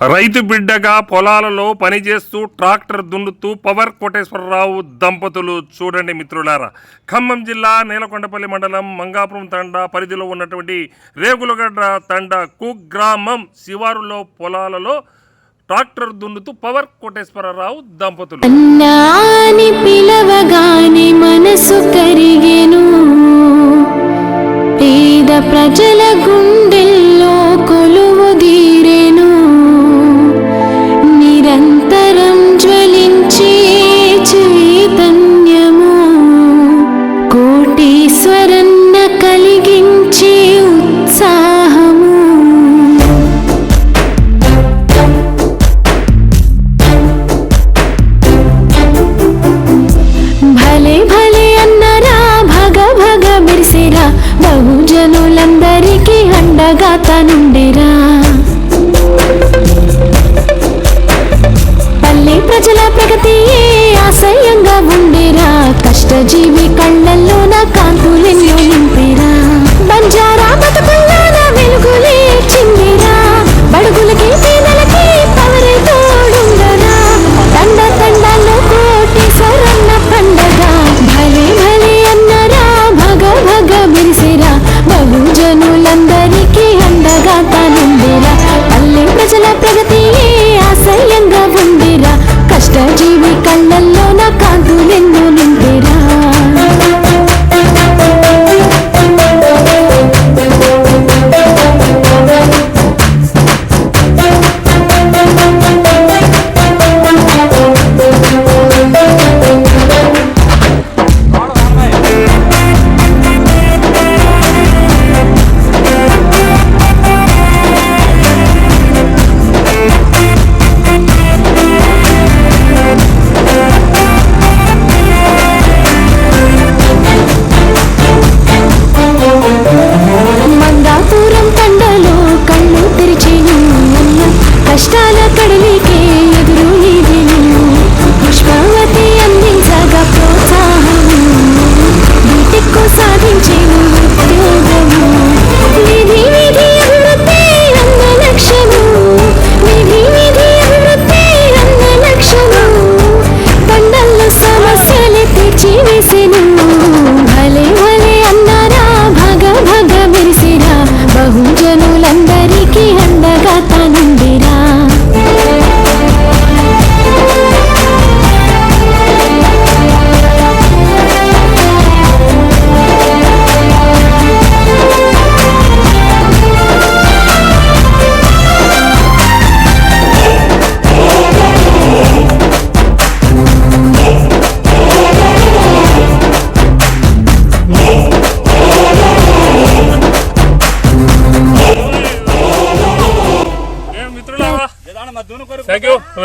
రైతు బిడ్డగా పొలాలలో పనిచేస్తూ ట్రాక్టర్ దున్నుతూ పవర్ కోటేశ్వరరావు దంపతులు చూడండి మిత్రులారా. ఖమ్మం జిల్లా నేలకొండపల్లి మండలం మంగాపురం తండా పరిధిలో ఉన్నటువంటి రేగులగడ్డ తండ కుగ్రామం శివారులో పొలాలలో ట్రాక్టర్ దున్నుతూ పవర్ కోటేశ్వరరావు దంపతులు. పిలవగానే మనసు కరిగెను. పేద ప్రజల గుండె బహుజనులందరికీ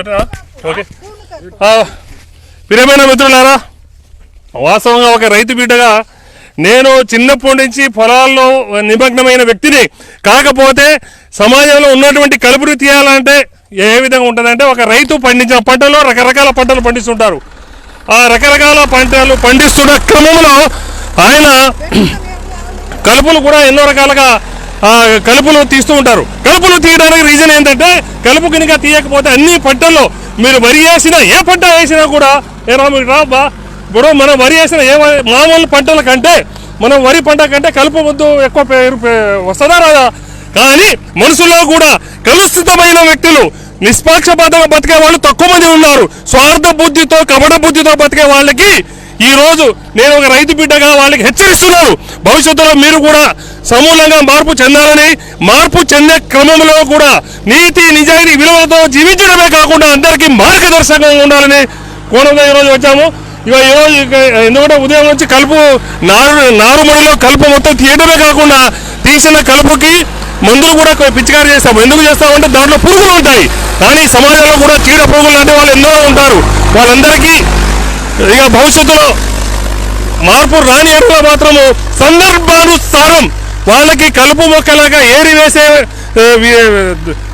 థ్యాంక్ ఓకే. ప్రియమైన మిత్రులారా వాస్తవంగా ఒక రైతు బిడ్డగా నేను చిన్నప్పటి నుంచి పొలాల్లో నిమగ్నమైన వ్యక్తిని కాకపోతే సమాజంలో ఉన్నటువంటి కలుపుని తీయాలంటే ఏ విధంగా ఉంటుందంటే ఒక రైతు పండించిన పంటలో రకరకాల పంటలు పండిస్తుంటారు. ఆ రకరకాల పంటలు పండిస్తున్న క్రమంలో ఆయన కలుపులు కూడా ఎన్నో రకాలుగా కలుపులు తీస్తూ ఉంటారు. కలుపులు తీయడానికి రీజన్ ఏంటంటే కలుపు కనుక తీయకపోతే అన్ని పంటల్లో మీరు వరి వేసినా ఏ పంట వేసినా కూడా ఏ మీరు రాబ్బా ఇప్పుడు మనం వరి వేసిన ఏ మామూలు పంటల కంటే మనం వరి పంట కంటే కలుపు ముద్దు ఎక్కువ పేరు వస్తుందా రాదా? కానీ మనుషుల్లో కూడా కలుషితమైన వ్యక్తులు నిష్పాక్షపాతంగా బతికే వాళ్ళు తక్కువ మంది ఉన్నారు. స్వార్థ బుద్ధితో కపట బుద్ధితో బతికే వాళ్ళకి ఈ రోజు నేను ఒక రైతు బిడ్డగా వాళ్ళకి హెచ్చరిస్తున్నాను. భవిష్యత్తులో మీరు కూడా సమూలంగా మార్పు చెందాలని మార్పు చెందే క్రమంలో కూడా నీతి నిజాయితీ విలువలతో జీవించడమే కాకుండా అందరికీ మార్గదర్శకంగా ఉండాలని కోణంగా ఈరోజు వచ్చాము. ఇక ఈరోజు ఎందుకంటే ఉదయం నుంచి కలుపు నారు నారుమడిలో కలుపు మొత్తం తీయడమే కాకుండా తీసిన కలుపుకి మందులు కూడా కొ- పిచికారి చేస్తాము. ఎందుకు చేస్తామంటే దాంట్లో పురుగులు ఉంటాయి. కానీ సమాజంలో కూడా చీడ పురుగులు లాంటి వాళ్ళు ఎన్నో ఉంటారు. వాళ్ళందరికీ ఇక భవిష్యత్తులో మార్పు రాని ఎడల మాత్రము సందర్భానుసారం వాళ్ళకి కలుపు మొక్కలాగా ఏరి వేసే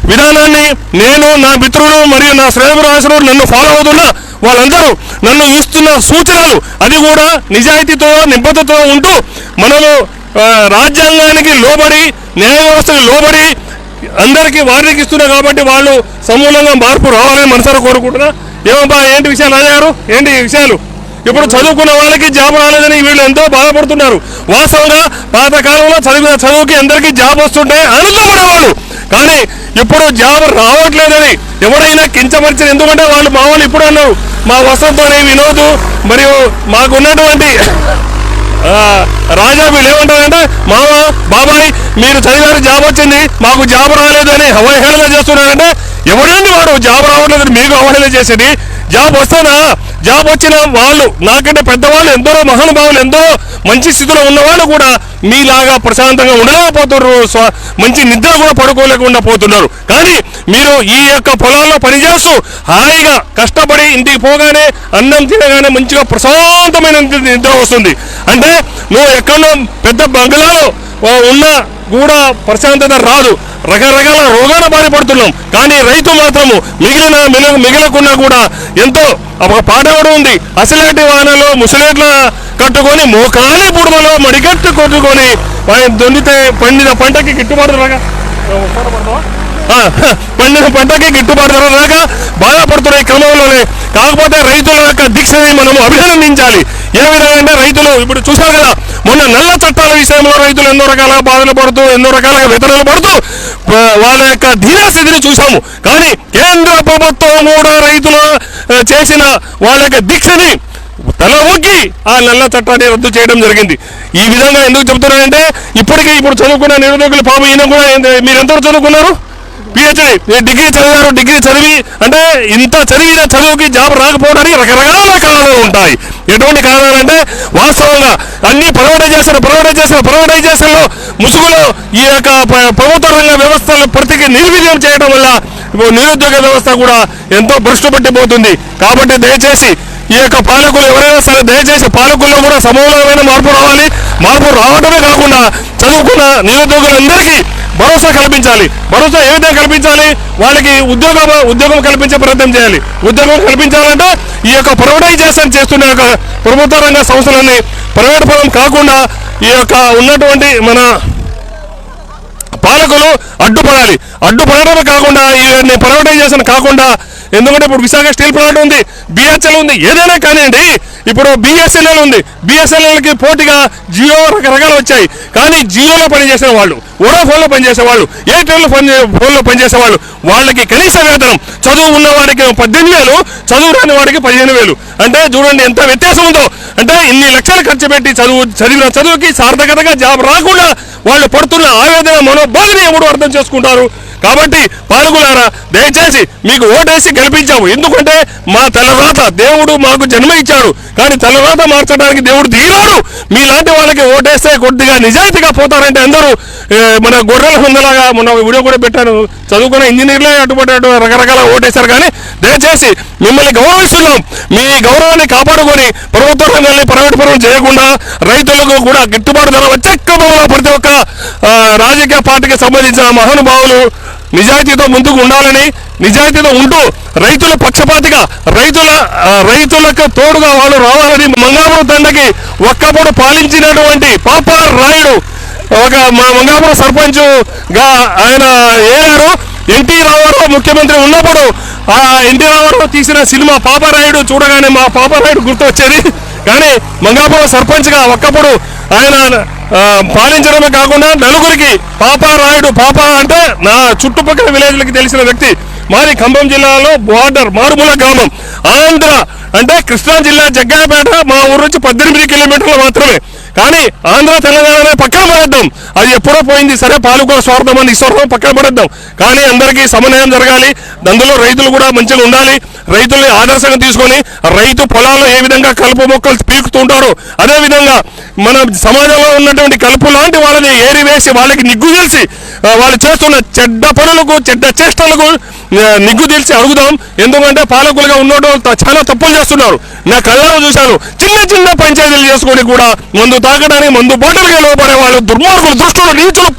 విధానాన్ని నేను నా మిత్రులు మరియు నా శ్రేయభిలాషులు నన్ను ఫాలో అవుతున్న వాళ్ళందరూ నన్ను ఇస్తున్న సూచనలు అది కూడా నిజాయితీతో నిబద్ధతతో ఉంటూ మనము రాజ్యాంగానికి లోబడి న్యాయ వ్యవస్థకు లోబడి అందరికీ వారికి ఇస్తున్నారు కాబట్టి వాళ్ళు సమూలంగా మార్పు రావాలని మనసారా కోరుకుంటున్నా. ఏమబ్బా ఏంటి విషయాలు రాజా గారు? ఏంటి విషయాలు? ఇప్పుడు చదువుకున్న వాళ్ళకి జాబ్ రాలేదని వీళ్ళు ఎంతో బాధపడుతున్నారు. వాస్తవంగా పాతకాలంలో చదివిన చదువుకి అందరికీ జాబ్ వస్తుంటే ఆనందపడేవాళ్ళు. కానీ ఇప్పుడు జాబ్ రావట్లేదని ఎవరైనా కించపరిచారు ఎందుకంటే వాళ్ళు మా వాళ్ళు ఇప్పుడు అన్నారు. మా వసంతోనే వినోదు మరియు మాకున్నటువంటి రాజా వీళ్ళు ఏమంటారంటే మామ బాబాయ్ మీరు చదివారు జాబ్ వచ్చింది మాకు జాబ్ రాలేదు అని అవహేళన చేస్తున్నారంటే ఎవరండి వాడు? జాబ్ రావట్లేదు మీకు అవహేళన చేసేది? జాబ్ వస్తానా జాబ్ వచ్చిన వాళ్ళు నాకంటే పెద్దవాళ్ళు ఎందరో మహానుభావులు ఎందరో మంచి స్థితిలో ఉన్నవాళ్ళు కూడా మీలాగా ప్రశాంతంగా ఉండలేకపోతున్నారు. మంచి నిద్ర కూడా పడుకోలేకుండా పోతున్నారు. కానీ మీరు ఈ యొక్క పొలాల్లో పనిచేస్తూ హాయిగా కష్టపడి ఇంటికి పోగానే అన్నం తినగానే మంచిగా ప్రశాంతమైన నిద్ర వస్తుంది. అంటే నువ్వు ఎక్కడో పెద్ద బంగ్లాలో ఉన్న ఉన్నా కూడా ప్రశాంతత రాదు. రకరకాల రోగాల బారిపడుతున్నాం కానీ రైతు మాత్రము మిగిలిన మిగ మిగలకున్నా కూడా ఎంతో ఒక పాట కూడా ఉంది. అసలేటి వానలో ముసలేట్ల కట్టుకొని మోకాలి బుడమలో మడిగట్టు కొట్టుకొని పై- దొండితే పండిన పంటకి గిట్టుబాటు రాక పండిన పంటకి గిట్టుబాటు ధర రాక బాధపడుతున్న క్రమంలోనే కాకపోతే రైతుల యొక్క దీక్షని మనం అభినందించాలి. ఏ విధంగా అంటే రైతులు ఇప్పుడు చూశారు కదా మొన్న నల్ల చట్టాల విషయంలో రైతులు ఎన్నో రకాల బాధలు పడుతూ ఎన్నో రకాల వేతనాలు పడుతూ వాళ్ళ యొక్క ధీరస్థితిని చూసాము కానీ కేంద్ర ప్రభుత్వం కూడా రైతులు చేసిన వాళ్ళ యొక్క దీక్షని తల ఊకి ఆ నల్ల చట్టాన్ని రద్దు చేయడం జరిగింది. ఈ విధంగా ఎందుకు చెబుతున్నారంటే ఇప్పటికీ ఇప్పుడు చదువుకున్న నిరుద్యోగులు పాపం ఈయన కూడా మీరు ఎంతవరకు చదువుకున్నారు? పిహెచ్డి డిగ్రీ చదివారు డిగ్రీ చదివి అంటే ఇంత చదివిన చదువుకి జాబ్ రాకపోవడానికి రకరకాల కారణాలు ఉంటాయి. ఎటువంటి కారణాలు అంటే వాస్తవంగా అన్ని ప్రైవేటైజేషన్ ప్రైవేటైజేషన్ ప్రైవేటైజేషన్లో ముసుగులో ఈ యొక్క ప్రభుత్వ రంగ వ్యవస్థలు ప్రతికి నిర్వీర్యం చేయడం వల్ల నిరుద్యోగ వ్యవస్థ కూడా ఎంతో భ్రష్టు పట్టిపోతుంది. కాబట్టి దయచేసి ఈ యొక్క పాలకులు ఎవరైనా సరే దయచేసి పాలకుల్లో కూడా సమూలమైన మార్పు రావాలి. మార్పు రావడమే కాకుండా చదువుకున్న నిరుద్యోగులందరికీ భరోసా కల్పించాలి. భరోసా ఏ విధంగా కల్పించాలి? వాళ్ళకి ఉద్యోగం ఉద్యోగం కల్పించే ప్రయత్నం చేయాలి. ఉద్యోగం కల్పించాలంటే ఈ యొక్క ప్రైవేటైజేషన్ చేస్తున్న యొక్క ప్రభుత్వ రంగ సంస్థలన్నీ ప్రైవేట్ పరం కాకుండా ఈ యొక్క ఉన్నటువంటి మన పాలకులు అడ్డుపడాలి. అడ్డుపడడమే కాకుండా ఇవన్నీ ప్రైవేటైజేషన్ కాకుండా ఎందుకంటే ఇప్పుడు విశాఖ స్టీల్ ప్లాంట్ ఉంది బిహెచ్ఎల్ ఉంది ఏదైనా కానివ్వండి ఇప్పుడు బిఎస్ఎన్ఎల్ ఉంది. బిఎస్ఎన్ఎల్కి పోటీగా జియో రకరకాలు వచ్చాయి. కానీ జియోలో పనిచేసిన వాళ్ళు వోడాఫోన్లో పనిచేసే వాళ్ళు ఎయిర్టెల్ పని ఫోన్లో పనిచేసే వాళ్ళు వాళ్ళకి కనీస వేతనం చదువు ఉన్న వాడికి పద్దెనిమిది వేలు చదువు రాని వాడికి పదిహేను వేలు. అంటే చూడండి ఎంత వ్యత్యాసం ఉందో. అంటే ఇన్ని లక్షలు ఖర్చు పెట్టి చదువు చదివిన చదువుకి సార్థకతగా జాబ్ రాకుండా వాళ్ళు పడుతున్న ఆవేదన మనోబాధని ఎవడు అర్థం చేసుకుంటారు? కాబట్టి పాలకులారా దయచేసి మీకు ఓటేసి గెలిపించాము. ఎందుకంటే మా తలరాత దేవుడు మాకు జన్మ ఇచ్చాడు. కానీ తలరాత మార్చడానికి దేవుడు దిగిరాడు మీలాంటి వాళ్ళకి ఓటేస్తే కొద్దిగా నిజాయితీగా పోతారంటే అందరూ మన గొర్రెల హుందలాగా మొన్న వీడియో కూడా పెట్టాను. చదువుకున్న ఇంజనీర్లే అటుపడి అటు రకరకాల ఓటేశారు. కానీ దయచేసి మిమ్మల్ని గౌరవిస్తున్నాం. మీ గౌరవాన్ని కాపాడుకొని ప్రభుత్వ రంగాన్ని ప్రైవేట్ పరం చేయకుండా రైతులకు కూడా గిట్టుబాటు ధర వచ్చే క్రమంలో ప్రతి ఒక్క రాజకీయ పార్టీకి సంబంధించిన మహానుభావులు నిజాయితీతో ముందుకు ఉండాలని నిజాయితీతో ఉంటూ రైతుల పక్షపాతిగా రైతుల రైతులకు తోడుగా వాళ్ళు రావాలని మంగాపురం తండకి ఒక్కప్పుడు పాలించినటువంటి పాప రాయుడు ఒక మా మంగాపురం సర్పంచ్గా ఆయన ఏలారు ఎన్టీ రామారావు ముఖ్యమంత్రి ఉన్నప్పుడు ఆ ఎన్టీ రామారావు తీసిన సినిమా పాపరాయుడు చూడగానే మా పాపరాయుడు గుర్తొచ్చేది. కానీ మంగాపురం సర్పంచ్గా ఒక్కప్పుడు ఆయన పాలించడమే కాకుండా నలుగురికి పాపారాయుడు పాప అంటే నా చుట్టుపక్కల విలేజ్లకి తెలిసిన వ్యక్తి మాది ఖమ్మం జిల్లాలో బార్డర్ మారుమూల గ్రామం. ఆంధ్ర అంటే కృష్ణా జిల్లా జగ్గాపేట మా ఊరు నుంచి పద్దెనిమిది కిలోమీటర్లు మాత్రమే. కానీ ఆంధ్ర తెలంగాణ పక్కన పడేద్దాం. అది ఎప్పుడో పోయింది. సరే పాలకుల స్వార్థం అని స్వార్థం పక్కన పడేద్దాం. కానీ అందరికీ సమన్వయం జరగాలి. అందులో రైతులు కూడా మంచిగా ఉండాలి. రైతుల్ని ఆదర్శంగా తీసుకొని రైతు పొలాల్లో ఏ విధంగా కలుపు మొక్కలు పీకుతుంటారో అదేవిధంగా మన సమాజంలో ఉన్నటువంటి కలుపు లాంటి వాళ్ళని ఏరివేసి వాళ్ళకి నిగ్గు తెలిసి వాళ్ళు చేస్తున్న చెడ్డ పనులకు చెడ్డ చేష్టలకు నిగ్గు తెలిసి అడుగుదాం. ఎందుకంటే పాలకులుగా ఉన్నోడు చాలా తప్పులు చేస్తున్నారు. నా కళ్ళలో చూశాను. చిన్న చిన్న పంచాయతీలు చేసుకొని కూడా మందు తాగడానికి మందు బాటలుగా లోపడే వాళ్ళు దుర్మార్గులు దుష్టులు నీచులు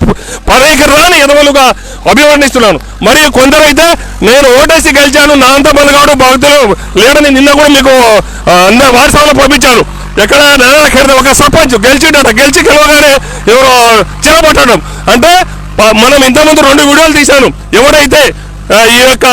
పదవికి రాని ఎదవలుగా అభివర్ణిస్తున్నాను. మరియు కొందరైతే నేను ఓటేసి గెలిచాను నా అంత బలగాడు భక్తులు లేడని నిన్న కూడా మీకు ఆ, అందరి వాట్సాప్లో పంపించాను. ఎక్కడ నెల ఒక సర్పంచ్ గెలిచిండట గెలిచి గెలవగానే ఎవరో చిరబట్టడం అంటే మనం ఇంతకుముందు రెండు వీడియోలు తీశాను. ఎవరైతే ఈ యొక్క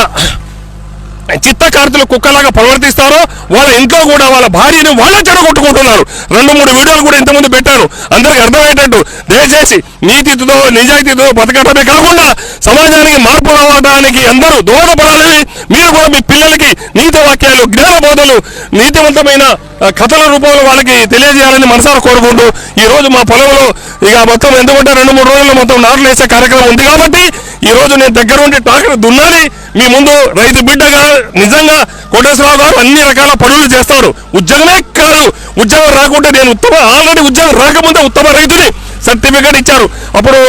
చిత్తకార్తులు కుక్కలాగా ప్రవర్తిస్తారో వాళ్ళ ఇంట్లో కూడా వాళ్ళ భార్యని వాళ్ళే చెడగొట్టుకుంటున్నారు. రెండు మూడు వీడియోలు కూడా ఇంతకుముందు పెట్టాను. అందరికి అర్థమయ్యేటట్టు దయచేసి నీతితో నిజాయితీతో బతకడమే కాకుండా సమాజానికి మార్పు రావడానికి అందరూ దోహదపడాలని మీరు కూడా మీ పిల్లలకి నీతి వాక్యాలు జ్ఞాన బోధలు నీతివంతమైన కథల రూపంలో వాళ్ళకి తెలియజేయాలని మనసారా కోరుకుంటూ ఈ రోజు మా పొలంలో ఇక మొత్తం ఎందుకంటే రెండు మూడు రోజుల్లో మొత్తం నాట్లు వేసే కార్యక్రమం ఉంది కాబట్టి ఈ రోజు నేను దగ్గర ఉండి టాకర్ దున్నాలి. మీ ముందు రైతు బిడ్డగా నిజంగా కోటేశ్వరరావు గారు అన్ని రకాల పనులు చేస్తారు. ఉద్యోగమే కాదు. ఉద్యోగం రాకుంటే నేను ఉత్తమ ఆల్రెడీ ఉద్యోగం రాకముందే ఉత్తమ రైతుని సర్టిఫికేట్ ఇచ్చారు. అప్పుడు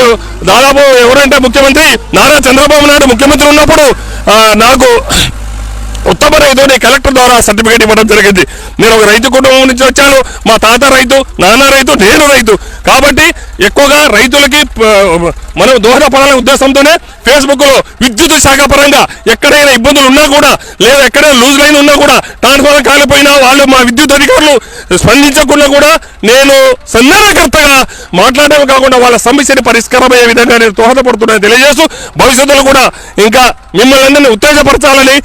దాదాపు ఎవరంటే ముఖ్యమంత్రి నారా చంద్రబాబు నాయుడు ముఖ్యమంత్రి ఉన్నప్పుడు నాకు ఉత్తమ రైతుని కలెక్టర్ ద్వారా సర్టిఫికేట్ ఇవ్వడం జరిగింది. నేను ఒక రైతు కుటుంబం నుంచి వచ్చాను. మా తాత రైతు నాన్న రైతు నేను రైతు. కాబట్టి ఎక్కువగా రైతులకి మనం దోహదపడాలనే ఉద్దేశంతోనే ఫేస్బుక్లో విద్యుత్ శాఖ పరంగా ఎక్కడైనా ఇబ్బందులు ఉన్నా కూడా లేదా ఎక్కడైనా లూజ్ లైన్ ఉన్నా కూడా ట్రాన్స్ఫార్మర్ కాలిపోయినా వాళ్ళు మా విద్యుత్ అధికారులు స్పందించకుండా కూడా నేను సన్నాహకర్తగా మాట్లాడడం కాకుండా వాళ్ళ సమస్యని పరిష్కారమయ్యే విధంగా నేను దోహదపడుతున్నాను తెలియజేస్తూ భవిష్యత్తులో కూడా ఇంకా మిమ్మల్ని అందరినీ ఉత్తేజపరచాలని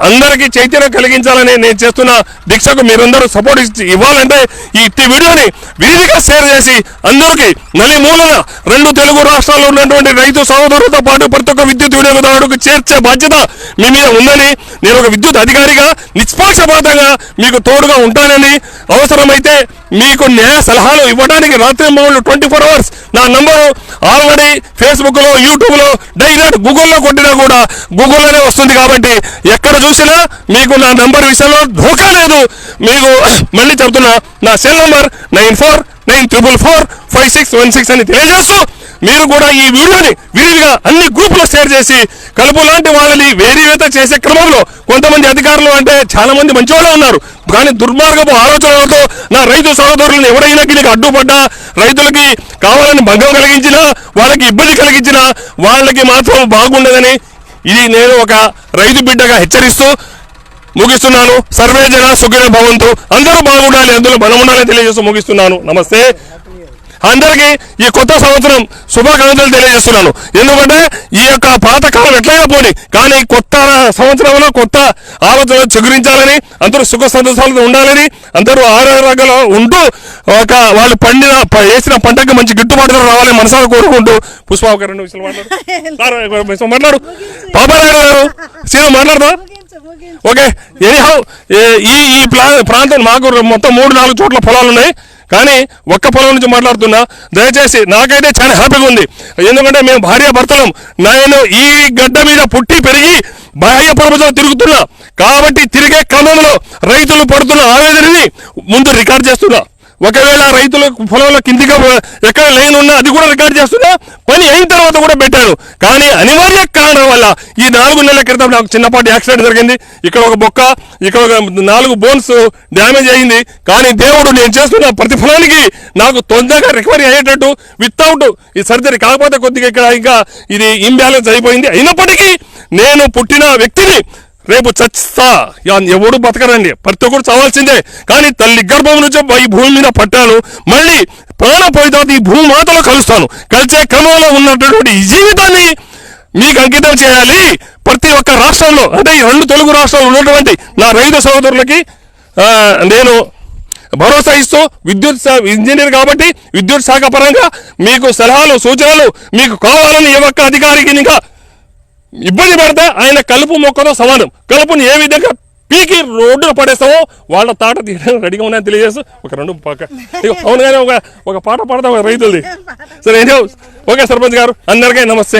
అందరికీ చైతన్యం కలిగించాలని నేను చేస్తున్న దీక్షకు మీరందరూ సపోర్ట్ ఇవ్వాలంటే ఈ వీడియోని విరివిగా షేర్ చేసి అందరికీ మళ్ళీ మూలన రెండు తెలుగు రాష్ట్రాల్లో ఉన్నటువంటి రైతు సహోదరులతో పాటు ప్రతి ఒక్క విద్యుత్ వినియోగదారుడికి చేర్చే బాధ్యత మీ మీద ఉందని నేను ఒక విద్యుత్ అధికారిగా నిష్పాక్షపాతంగా మీకు తోడుగా ఉంటానని అవసరమైతే మీకు న్యాయ సలహాలు ఇవ్వడానికి రాత్రి మౌళ్ళు ట్వంటీ ఫోర్ అవర్స్ నా నంబరు ఆల్రెడీ ఫేస్బుక్లో యూట్యూబ్లో డైరెక్ట్ గూగుల్లో కొట్టినా కూడా గూగుల్లోనే వస్తుంది కాబట్టి ఎక్కడ చూసినా మీకు నా నంబర్ విషయంలో ధోకా లేదు. మీకు మళ్ళీ చెప్తున్నా నా cell number nine four nine triple four five six one six అని తెలియజేస్తూ మీరు కూడా ఈ వీడియోని విరివిగా అన్ని గ్రూపులో షేర్ చేసి కలుపు లాంటి వాళ్ళని వేరివేత చేసే క్రమంలో కొంతమంది అధికారులు అంటే చాలా మంది మంచివాళ్ళే ఉన్నారు. కానీ దుర్మార్గపు ఆలోచనలతో నా రైతు సహోదరులను ఎవరైనా దీనికి అడ్డుపడ్డా రైతులకి కావాలని భంగం కలిగించినా వాళ్ళకి ఇబ్బంది కలిగించినా వాళ్ళకి మాత్రం బాగుండదని ఇది నేను ఒక రైతు బిడ్డగా హెచ్చరిస్తూ ముగిస్తున్నాను. సర్వే జన సుఖిన భవంతు. అందరూ బాగుండాలి అందులో మనం ఉండాలని తెలియజేస్తూ ముగిస్తున్నాను. నమస్తే. అందరికీ ఈ కొత్త సంవత్సరం శుభాకాంక్షలు తెలియజేస్తున్నాను. ఎందుకంటే ఈ యొక్క పాత కాలం ఎట్లయినా పోని కానీ కొత్త సంవత్సరంలో కొత్త ఆలోచనలు చిగురించాలని అందరూ సుఖ సంతోషాలతో ఉండాలని అందరూ ఆరోగ్యంలో ఉంటూ ఒక వాళ్ళు పండిన వేసిన పంటకి మంచి గిట్టుబాటు రావాలని మనసారా కోరుకుంటూ పుష్ప ఒక రెండు విషయాలు మాట్లాడు మాట్లాడు. పాపారాయుడు గారు సీను మాట్లాడదా? ఓకే ఎనీహౌ ఈ ఈ ప్లా- ప్రాంతం మాకు మొత్తం మూడు నాలుగు చోట్ల పొలాలు ఉన్నాయి కానీ ఒక్క పొలం నుంచి మాట్లాడుతున్నా దయచేసి నాకైతే చాలా హ్యాపీగా ఉంది. ఎందుకంటే మేము భార్య భర్తలం నేను ఈ గడ్డ మీద పుట్టి పెరిగి బాహ్య ప్రపంచంలో తిరుగుతున్నా. కాబట్టి తిరిగే క్రమంలో రైతులు పడుతున్న ఆవేదనని ముందు రికార్డ్ చేస్తున్నా. ఒకవేళ రైతుల పొలంలో కిందిగా ఎక్కడ లైన్ ఉన్నా అది కూడా రికార్డ్ చేస్తున్నా పని అయిన తర్వాత కూడా పెట్టాను కానీ అనివార్య కారణం వల్ల ఈ నాలుగు నెలల క్రితం నాకు చిన్నపాటి యాక్సిడెంట్ జరిగింది. ఇక్కడ ఒక బొక్క ఇక్కడ ఒక నాలుగు బోన్స్ డ్యామేజ్ అయింది. కానీ దేవుడు నేను చేస్తున్న ప్రతిఫలానికి నాకు తొందరగా రికవరీ అయ్యేటట్టు వితౌట్ ఈ సర్జరీ కాకపోతే కొద్దిగా ఇక్కడ ఇంకా ఇది ఇంబ్యాలెన్స్ అయిపోయింది. అయినప్పటికీ నేను పుట్టిన వ్యక్తిని రేపు చచ్చిస్తా. ఎవడు బతకరండి. ప్రతి ఒక్కరు చావాల్సిందే. కానీ తల్లి గర్భం నుంచి ఈ భూమి మీద పట్టాను. మళ్ళీ ప్రాణం పోయిన తర్వాత ఈ భూమాతలో కలుస్తాను. కలిసే క్రమంలో ఉన్నటువంటి ఈ జీవితాన్ని మీకు అంకితం చేయాలి. ప్రతి ఒక్క రాష్ట్రంలో అంటే ఈ రెండు తెలుగు రాష్ట్రాల్లో ఉన్నటువంటి నా రైతు సహోదరులకి నేను భరోసా ఇస్తూ విద్యుత్ ఇంజనీర్ కాబట్టి విద్యుత్ శాఖ పరంగా మీకు సలహాలు సూచనలు మీకు కావాలని ఏ ఒక్క అధికారికి ఇంకా ఇబ్బంది పెడితే ఆయన కలుపు మొక్కతో సమానం. కలుపుని ఏ విధంగా పీకి రోడ్డున పడేస్తామో వాళ్ళ తాట తీయడానికి రెడీగా ఉన్నాయని తెలియజేస్తూ ఒక రెండు పక్క అవును కానీ ఒక ఒక పాట పాడతాం రైతులది. సరే ఓకే సర్పంచ్ గారు అందరికీ నమస్తే.